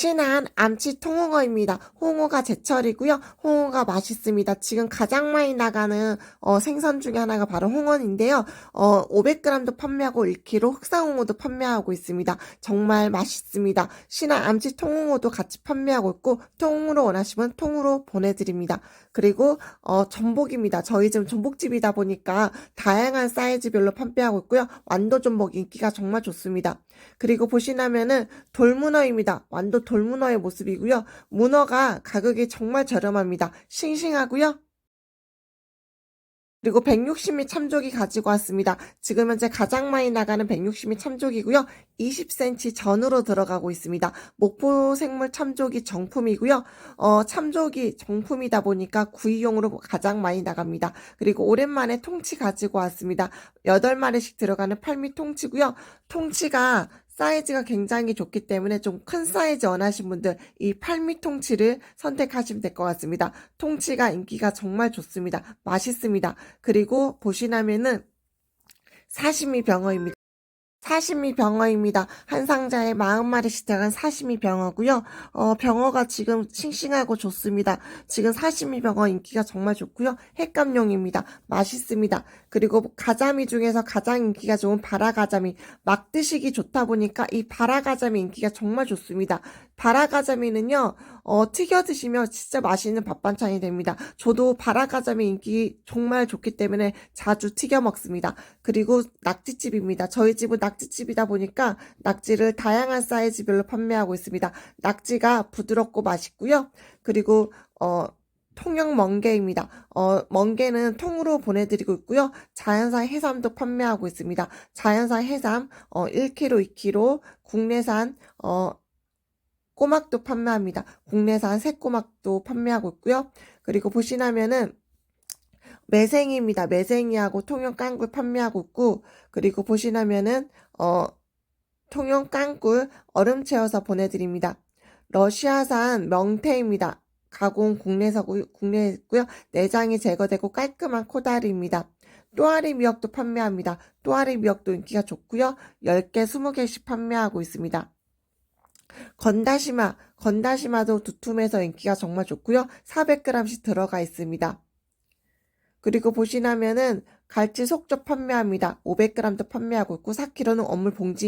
신한 암치 통홍어입니다. 홍어가 제철이고요. 홍어가 맛있습니다. 지금 가장 많이 나가는 어, 생선 중에 하나가 바로 홍어인데요. 어, 500g도 판매하고 1kg 흑사홍어도 판매하고 있습니다. 정말 맛있습니다. 신한 암치 통홍어도 같이 판매하고 있고 통으로 원하시면 통으로 보내드립니다. 그리고 어, 전복입니다. 저희 집 전복집이다 보니까 다양한 사이즈별로 판매하고 있고요. 완도 전복 인기가 정말 좋습니다. 그리고 보시면은 돌문어입니다. 완도 돌문어의 모습이고요. 문어가 가격이 정말 저렴합니다. 싱싱하고요. 그리고 160미 참조기 가지고 왔습니다. 지금 현재 가장 많이 나가는 160미 참조기고요. 20cm 전으로 들어가고 있습니다. 목포 생물 참조기 정품이고요. 어, 참조기 정품이다 보니까 구이용으로 가장 많이 나갑니다. 그리고 오랜만에 통치 가지고 왔습니다. 8마리씩 들어가는 8미 통치고요. 통치가 사이즈가 굉장히 좋기 때문에 좀 큰 사이즈 원하신 분들 이 8미 통치를 선택하시면 될 것 같습니다. 통치가 인기가 정말 좋습니다. 맛있습니다. 그리고 보시나면은 사시미 병어입니다. 사시미 병어입니다. 한 상자에 40마리씩 들어간 사시미 병어고요. 어, 병어가 지금 싱싱하고 좋습니다. 지금 사시미 병어 인기가 정말 좋고요. 횟감용입니다. 맛있습니다. 그리고 가자미 중에서 가장 인기가 좋은 바라가자미. 막 드시기 좋다 보니까 이 바라가자미 인기가 정말 좋습니다. 바라가자미는요, 어, 튀겨 드시면 진짜 맛있는 밥 반찬이 됩니다. 저도 바라가자미 인기 정말 좋기 때문에 자주 튀겨 먹습니다. 그리고 낙지집입니다. 저희 집은 낙지집이다 보니까 낙지를 다양한 사이즈별로 판매하고 있습니다. 낙지가 부드럽고 맛있고요. 그리고 어 통영 멍게입니다. 어, 멍게는 통으로 보내드리고 있고요. 자연산 해삼도 판매하고 있습니다. 자연산 해삼 어, 1kg, 2kg, 국내산 어, 꼬막도 판매합니다. 국내산 새 꼬막도 판매하고 있고요. 그리고 보시나면은 매생이입니다. 매생이하고 통영 깡굴 판매하고 있고 그리고 보시나면은 어 통영 깡굴 얼음 채워서 보내드립니다. 러시아산 명태입니다. 가공 국내서 국내에 있고요. 내장이 제거되고 깔끔한 코다리입니다. 또아리 미역도 판매합니다. 또아리 미역도 인기가 좋고요. 10개, 20개씩 판매하고 있습니다. 건다시마, 건다시마도 두툼해서 인기가 정말 좋고요. 400g씩 들어가 있습니다. 그리고 보시나면은 갈치 속젓 판매합니다. 500g도 판매하고 있고 4kg는 어물 봉지